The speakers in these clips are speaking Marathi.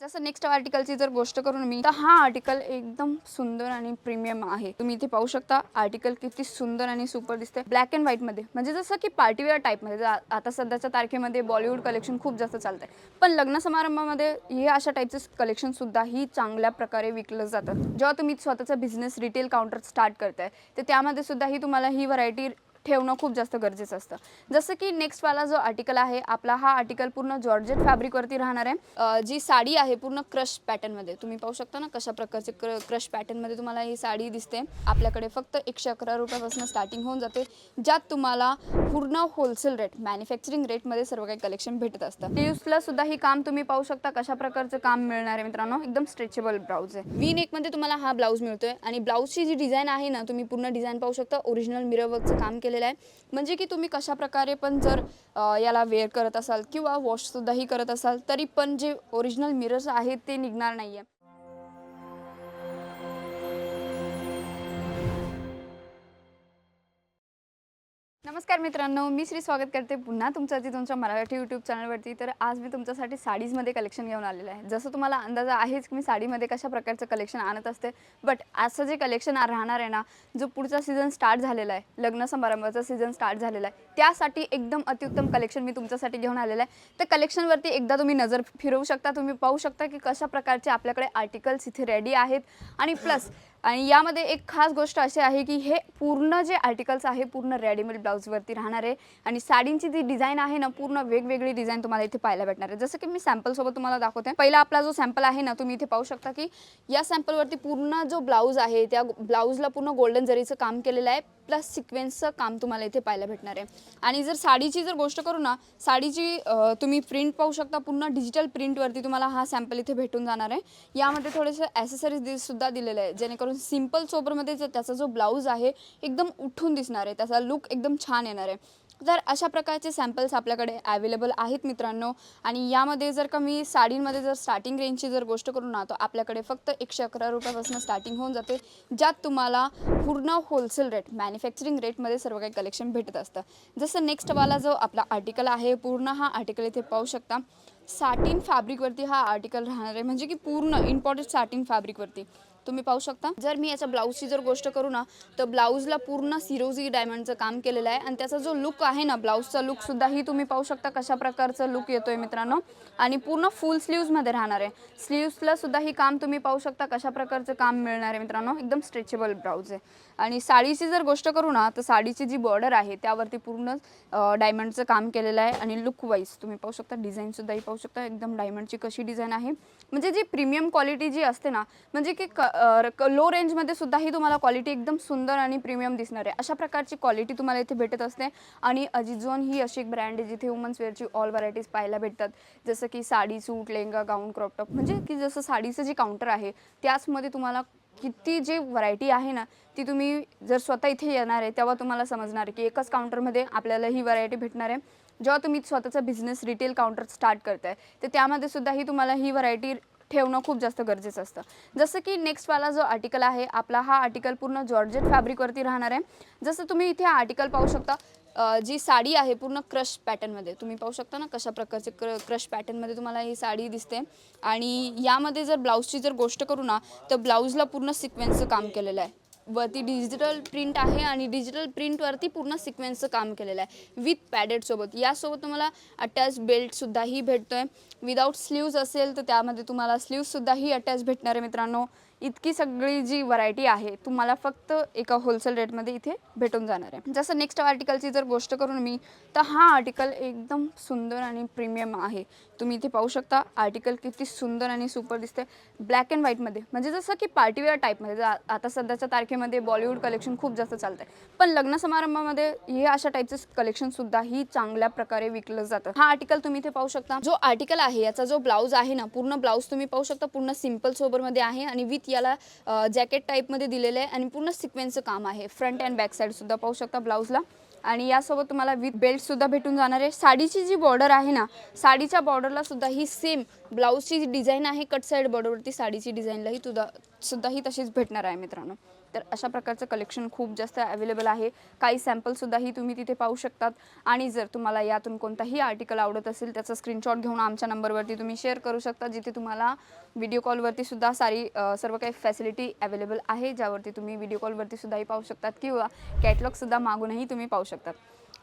जसं नेक्स्ट आर्टिकलची जर गोष्ट करून मी तर हा आर्टिकल एकदम सुंदर आणि प्रीमियम आहे. तुम्ही इथे पाहू शकता आर्टिकल किती सुंदर आणि सुपर दिसते ब्लॅक अँड व्हाईटमध्ये म्हणजे जसं की पार्टीवेअर टाईपमध्ये जर आता सध्याच्या तारखेमध्ये बॉलिवूड कलेक्शन खूप जास्त चालतं आहे पण लग्न समारंभामध्ये हे अशा टाईपचं कलेक्शन सुद्धा ही चांगल्या प्रकारे विकलं जातं. जेव्हा तुम्ही स्वतःचा बिझनेस रिटेल काउंटर स्टार्ट करताय तर त्यामध्ये सुद्धा ही तुम्हाला ही व्हरायटी ठेवणं खूप जास्त गरजेचं असतं. जसं की नेक्स्टवाला जो आर्टिकल आहे आपला हा आर्टिकल पूर्ण जॉर्जेट फॅब्रिकवरती राहणार आहे. जी साडी आहे पूर्ण क्रश पॅटर्नमध्ये तुम्ही पाहू शकता ना कशा प्रकारचे क्र क्रश पॅटर्नमध्ये तुम्हाला ही साडी दिसते. आपल्याकडे फक्त एकशे अकरा रुपयापासून स्टार्टिंग होऊन जाते ज्यात तुम्हाला पूर्ण होलसेल रेट मॅन्युफॅक्चरिंग रेटमध्ये सर्व काही कलेक्शन भेटत असतं. स्लीव्सला सुद्धा ही काम तुम्ही पाहू शकता कशा प्रकारचं काम मिळणार आहे मित्रांनो. एकदम स्ट्रेचेबल ब्लाऊज आहे. वी नेकमध्ये तुम्हाला हा ब्लाऊज मिळतोय. आणि ब्लाऊजची जी डिझाईन आहे ना तुम्ही पूर्ण डिझाईन पाहू शकता. ओरिजिनल मिरर काम काम केलेला आहे. म्हणजे की तुम्ही कशा प्रकारे पण जर याला वेअर करत असाल किंवा वॉशसुद्धाही करत असाल तरी पण जे ओरिजिनल मिरर्स आहेत ते निघणार नाही आहे नमस्कार मित्रांनो मी श्री स्वागत करते पुन्हा तुमचं आधी तुमच्या मराठी यूट्यूब चॅनलवरती तर आज मी तुमच्यासाठी साडीजमध्ये कलेक्शन घेऊन आलेलं आहे. जसं तुम्हाला अंदाजा आहेच की मी साडीमध्ये कशा प्रकारचं कलेक्शन आणत असते बट असं जे कलेक्शन राहणार आहे ना जो पुढचा सीझन स्टार्ट झालेला आहे लग्न समारंभाचा सीझन स्टार्ट झालेला आहे त्यासाठी एकदम अतिउत्तम कलेक्शन मी तुमच्यासाठी घेऊन आलेलं आहे. तर कलेक्शनवरती एकदा तुम्ही नजर फिरवू शकता तुम्ही पाहू शकता की कशा प्रकारचे आपल्याकडे आर्टिकल्स इथे रेडी आहेत. आणि प्लस आणि यामध्ये एक खास गोष्ट अशी आहे की हे पूर्ण जे आर्टिकल्स आहे पूर्ण रेडीमेड ब्लाऊजवरती राहणार आहे. आणि साडींची जी डिझाईन आहे ना पूर्ण वेगवेगळी डिझाईन तुम्हाला इथे पाहायला भेटणार आहे. जसं की मी सॅम्पलसोबत तुम्हाला दाखवते. पहिला आपला जो सॅम्पल आहे ना तुम्ही इथे पाहू शकता की या सॅम्पलवरती पूर्ण जो ब्लाऊज आहे त्या ब्लाऊजला पूर्ण गोल्डन जरीचं काम केलेलं आहे. प्लस सिक्वेन्सचं काम तुम्हाला इथे पाहायला भेटणार आहे. आणि जर साडीची जर गोष्ट करू ना साडीची तुम्ही प्रिंट पाहू शकता पूर्ण डिजिटल प्रिंटवरती तुम्हाला हा सॅम्पल इथे भेटून जाणार आहे. यामध्ये थोडेसे ॲसेसरीज सुद्धा दिलेले आहे जेणेकरून सिंपल सोबरमध्ये जो त्याचा जो ब्लाऊज आहे एकदम उठून दिसणार आहे त्याचा लुक एकदम छान येणार आहे. तर अशा प्रकारचे सॅम्पल्स आपल्याकडे अवेलेबल आहेत मित्रांनो. आणि यामध्ये जर का मी साडींमध्ये जर स्टार्टिंग रेंजची जर गोष्ट करू ना तर आपल्याकडे फक्त एकशे अकरा रुपयापासून स्टार्टिंग होऊन जाते ज्यात तुम्हाला पूर्ण होलसेल रेट मॅन्युफॅक्चरिंग रेटमध्ये सर्व काही कलेक्शन भेटत असतं. जसं नेक्स्टवाला जो आपला आर्टिकल आहे पूर्ण हा आर्टिकल इथे पाहू शकता. साटिन फॅब्रिकवरती हा आर्टिकल राहणार आहे म्हणजे की पूर्ण इम्पॉर्टंट साटिन फॅब्रिकवरती तुम्ही पाहू शकता. जर मी याच्या ब्लाऊजची जर गोष्ट करू ना तर ब्लाऊजला पूर्ण सिरोजी डायमंडचं काम केलेलं आहे. आणि त्याचा जो लुक आहे ना ब्लाऊजचा लुक सुद्धा ही तुम्ही पाहू शकता कशा प्रकारचं लुक येतोय मित्रांनो. आणि पूर्ण फुल स्लीव्समध्ये राहणार आहे. स्लीव्सला सुद्धा ही काम तुम्ही पाहू शकता कशा प्रकारचं काम मिळणार आहे मित्रांनो. एकदम स्ट्रेचेबल ब्लाऊज आहे. आणि साडीची जर गोष्ट करू ना तर साडीची जी बॉर्डर आहे त्यावरती पूर्ण डायमंडचं काम केलेलं आहे. आणि लुक वाईज तुम्ही पाहू शकता डिझाईनसुद्धाही पाहू शकता. एकदम डायमंडची कशी डिझाईन आहे. म्हणजे जी प्रीमियम क्वालिटी जी असते ना म्हणजे की लो रेंजमध्ये सुद्धा ही तुम्हाला क्वालिटी एकदम सुंदर आणि प्रीमियम दिसणार आहे. अशा प्रकारची क्वालिटी तुम्हाला इथे भेटत असते. आणि अजिझोन ही अशी एक ब्रँड आहे जिथे वुमन्स वेअरची ऑल व्हरायटीज पाहायला भेटतात. जसं की sari suit lehenga gown crop top म्हणजे की जसं साडीचं जे काउंटर आहे त्याचमध्ये तुम्हाला किती जे व्हरायटी आहे ना ती तुम्ही जर स्वतः इथे येणार आहे तेव्हा तुम्हाला समजणार आहे की एकाच काउंटरमध्ये आपल्याला ही व्हरायटी भेटणार आहे. जेव्हा तुम्ही स्वतःचा बिझनेस रिटेल काउंटर स्टार्ट करताय तर त्यामध्ये सुद्धा ही तुम्हाला ही व्हरायटी ठेवणं खूप जास्त गरजेचं असतं. जसं की नेक्स्टवाला जो आर्टिकल आहे आपला हा आर्टिकल पूर्ण जॉर्जेट फॅब्रिकवरती राहणार आहे. जसं तुम्ही इथे आर्टिकल पाहू शकता जी साडी आहे पूर्ण क्रश पॅटर्नमध्ये तुम्ही पाहू शकता ना कशा प्रकारचे क्र क्रश पॅटर्नमध्ये तुम्हाला ही साडी दिसते. आणि यामध्ये जर ब्लाऊजची जर गोष्ट करू ना तर ब्लाऊजला पूर्ण सिक्वेन्सचं काम केलेलं आहे. वरती डिजिटल प्रिंट आहे आणि डिजिटल प्रिंटवरती पूर्ण सिक्वेन्सचं काम केलेलं आहे. विथ पॅडेडसोबत यासोबत तुम्हाला अटॅच बेल्टसुद्धाही भेटतो आहे विदाऊट स्लीव्ज असेल तर त्यामध्ये तुम्हाला स्लीव्जसुद्धाही अटॅच भेटणार आहे मित्रांनो. इतकी सगळी जी व्हरायटी आहे तुम्हाला फक्त एका होलसेल रेटमध्ये इथे भेटून जाणार आहे. जसं नेक्स्ट आर्टिकलची जर गोष्ट करून मी तर हा आर्टिकल एकदम सुंदर आणि प्रीमियम आहे. तुम्ही इथे पाहू शकता आर्टिकल किती सुंदर आणि सुपर दिसते ब्लॅक अँड व्हाईटमध्ये म्हणजे जसं की पार्टीवेअर टाईपमध्ये जर आता सध्याच्या तारखेमध्ये बॉलिवूड कलेक्शन खूप जास्त चालतं आहे पण लग्न समारंभामध्ये हे अशा टाईपचं कलेक्शनसुद्धा ही चांगल्या प्रकारे विकलं जातं. हा आर्टिकल तुम्ही इथे पाहू शकता. जो आर्टिकल आहे याचा जो ब्लाऊज आहे ना पूर्ण ब्लाऊज तुम्ही पाहू शकता. पूर्ण सिंपल सोबरमध्ये आहे आणि विथ याला जॅकेट टाईपमध्ये दिलेलं आहे आणि पूर्ण सिक्वेन्सचं काम आहे. फ्रंट अँड बॅक साईड सुद्धा पाहू शकता ब्लाऊजला आणि यासोबत तुम्हाला विथ बेल्टसुद्धा भेटून जाणार आहे. साडीची जी बॉर्डर आहे ना साडीच्या बॉर्डरला सुद्धा ही सेम ब्लाऊजची जी डिझाईन आहे. कट साईड बॉर्डरवरती साडीची डिझाईनलाही तुझा सुद्धा ही तशीच भेटणार आहे मित्रांनो. तर अशा प्रकारचं कलेक्शन खूप जास्त अवेलेबल आहे. काही सॅम्पलसुद्धाही तुम्ही तिथे पाहू शकतात. आणि जर तुम्हाला यातून कोणताही आर्टिकल आवडत असेल त्याचा स्क्रीनशॉट घेऊन आमच्या नंबरवरती तुम्ही शेअर करू शकता जिथे तुम्हाला व्हिडिओ कॉलवरती सुद्धा सारी सर्व काही फॅसिलिटी अवेलेबल आहे ज्यावरती तुम्ही व्हिडिओ कॉलवरती सुद्धाही पाहू शकतात किंवा कॅटलॉगसुद्धा मागूनही तुम्ही पाहू शकतात.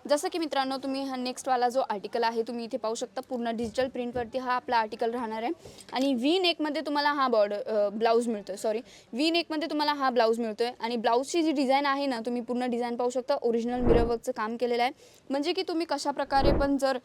जसं की मित्रांनो तुम्ही हा नेक्स्टवाला जो आर्टिकल आहे तुम्ही इथे पाहू शकता. पूर्ण डिजिटल प्रिंटवरती हा आपला आर्टिकल राहणार आहे. आणि व्ही नेकमध्ये तुम्हाला हा बॉर्डर ब्लाऊज मिळतो आहे सॉरी व्ही नेकमध्ये तुम्हाला हा ब्लाऊज मिळतो आहे आणि ब्लाऊजची जी डिझाईन आहे ना तुम्ही पूर्ण डिझाईन पाहू शकता. ओरिजिनल मिररवर्कचं काम केलेलं आहे. म्हणजे की तुम्ही कशा प्रकारे पण जर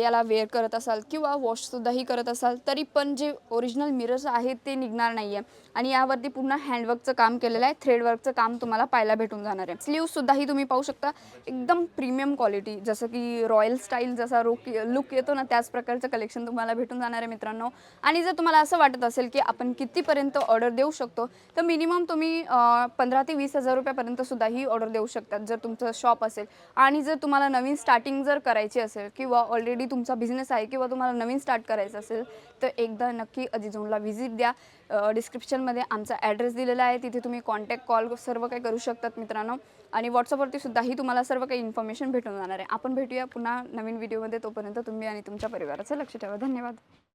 याला वेअर करत असाल किंवा वॉशसुद्धाही करत असाल तरी पण जे ओरिजिनल मिरर्स आहेत ते निघणार नाही आहे आणि यावरती पूर्ण हँडवर्कचं काम केलेलं आहे. थ्रेडवर्कचं काम तुम्हाला पाहायला भेटून जाणार आहे. स्लीवसुद्धाही तुम्ही पाहू शकता. एकदम प्रीमियम क्वालिटी जसं की रॉयल स्टाईल जसा रोक लुक येतो ना त्याच प्रकारचं कलेक्शन तुम्हाला भेटून जाणार आहे मित्रांनो. आणि जर तुम्हाला असं वाटत असेल की आपण कितीपर्यंत ऑर्डर देऊ शकतो तर मिनिमम तुम्ही पंधरा ते वीस हजार रुपयापर्यंत सुद्धा ही ऑर्डर देऊ शकतात जर तुमचं शॉप असेल. आणि जर तुम्हाला नवीन स्टार्टिंग जर करायची असेल किंवा ऑलरेडी तुमचा बिझनेस आहे किंवा तुम्हाला नवीन स्टार्ट करायचं असेल तर एकदा नक्की अजिझोनला व्हिजिट द्या. डिस्क्रिप्शनमध्ये आमचा ॲड्रेस दिलेला आहे. तिथे तुम्ही कॉन्टॅक्ट कॉल सर्व काही करू शकतात मित्रांनो. आणि व्हॉट्सअपवरती सुद्धाही तुम्हाला सर्व काही इन्फॉर्मेशन भेटून जाणार आहे. आपण भेटूया पुन्हा नवीन व्हिडिओमध्ये तोपर्यंत तुम्ही आणि तुमच्या परिवाराचं लक्ष ठेवा. धन्यवाद.